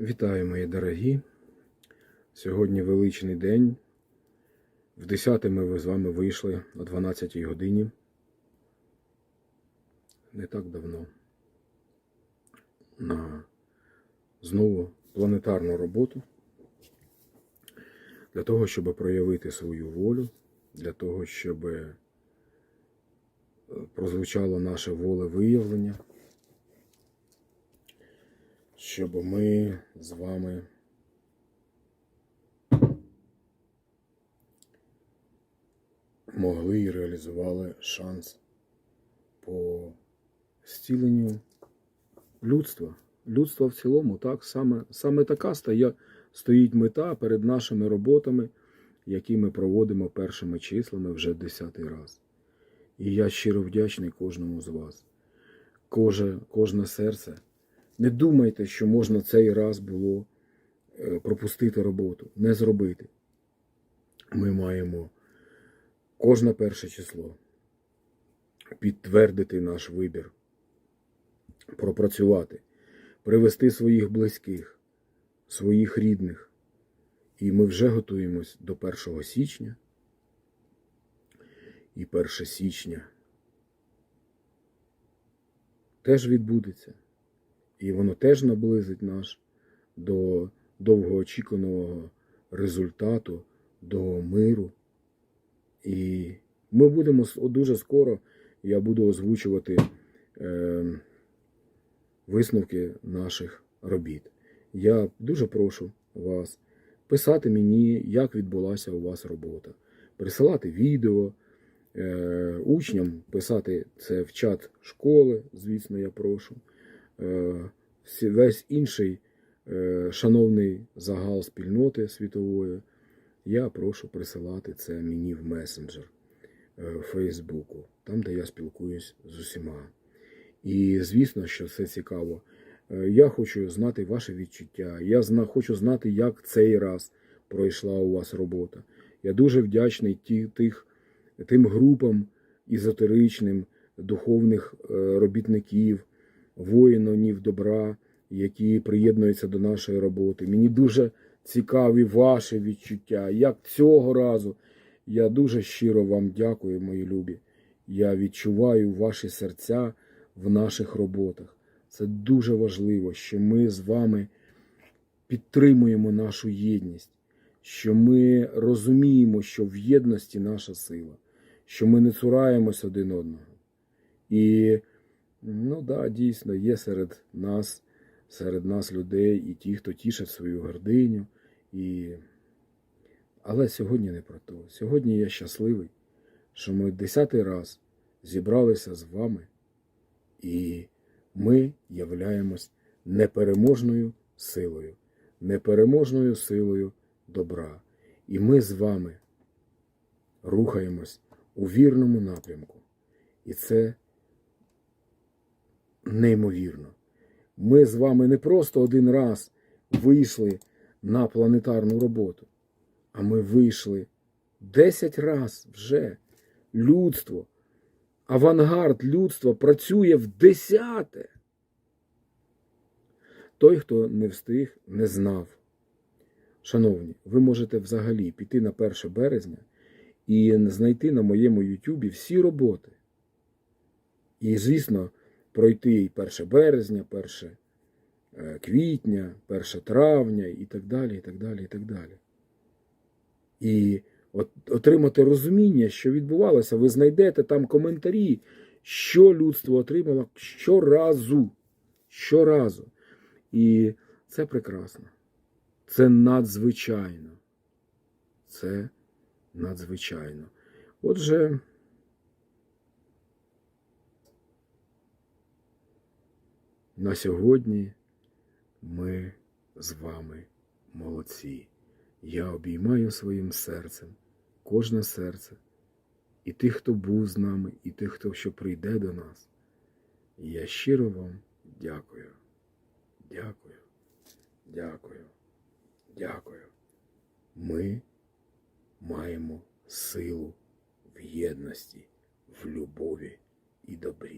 Вітаю, мої дорогі. Сьогодні величний день. В 10 ми з вами вийшли о 12 годині. Не так давно. На знову планетарну роботу. Для того, щоб проявити свою волю, для того, щоб е, прозвучало наше волевиявлення щоб ми з вами могли і реалізували шанс по зціленню людства. Людства в цілому, так, саме, саме така стає, стоїть мета перед нашими роботами, які ми проводимо першими числами вже десятий раз. І я щиро вдячний кожному з вас. Коже, кожне серце. Не думайте, що можна цей раз було е, пропустити роботу, не зробити. Ми маємо кожне перше число підтвердити наш вибір, пропрацювати, привести своїх близьких, своїх рідних. І ми вже готуємось до 1 січня. І 1 січня теж відбудеться. І воно теж наблизить нас до довгоочікуваного результату, до миру. І ми будемо дуже скоро, я буду озвучувати е, висновки наших робіт. Я дуже прошу вас писати мені, як відбулася у вас робота, присилати відео. Е, учням писати це в чат школи, звісно, я прошу весь інший е, шановний загал спільноти світової, я прошу присилати це мені в месенджер е, в Фейсбуку, там, де я спілкуюсь з усіма. І звісно, що це цікаво. Е, Я хочу знати ваше відчуття. Я зна, хочу знати, як цей раз пройшла у вас робота. Я дуже вдячний ті, тих, тим групам езотеричним, духовних е, робітників, воїнів добра, які приєднуються до нашої роботи. Мені дуже цікаві ваші відчуття. Як цього разу я дуже щиро вам дякую, мої любі. Я відчуваю ваші серця в наших роботах. Це дуже важливо, що ми з вами підтримуємо нашу єдність, що ми розуміємо, що в єдності наша сила, що ми не цураємось один одного. І Ну да, дійсно, є серед нас, серед нас людей і ті, хто тішить свою гординю. І... Але сьогодні не про то. Сьогодні я щасливий, що ми десятий раз зібралися з вами, і ми являємось непереможною силою, непереможною силою добра. І ми з вами рухаємось у вірному напрямку. І це неймовірно. Ми з вами не просто один раз вийшли на планетарну роботу, а ми вийшли 10 раз вже. Людство, авангард людства працює в десяте. Той, хто не встиг, не знав. Шановні, ви можете взагалі піти на 1 березня і знайти на моєму Ютубі всі роботи. І, звісно, пройти і 1 березня, 1 е, квітня, 1 травня і так далі, і так далі, і так далі. І от, отримати розуміння, що відбувалося, ви знайдете там коментарі, що людство отримало щоразу. Щоразу. І це прекрасно. Це надзвичайно. Це надзвичайно. Отже. На сьогодні ми з вами молодці. Я обіймаю своїм серцем кожне серце, і тих, хто був з нами, і тих, хто ще прийде до нас. Я щиро вам дякую. Дякую, дякую, дякую. Ми маємо силу в єдності, в любові і добрі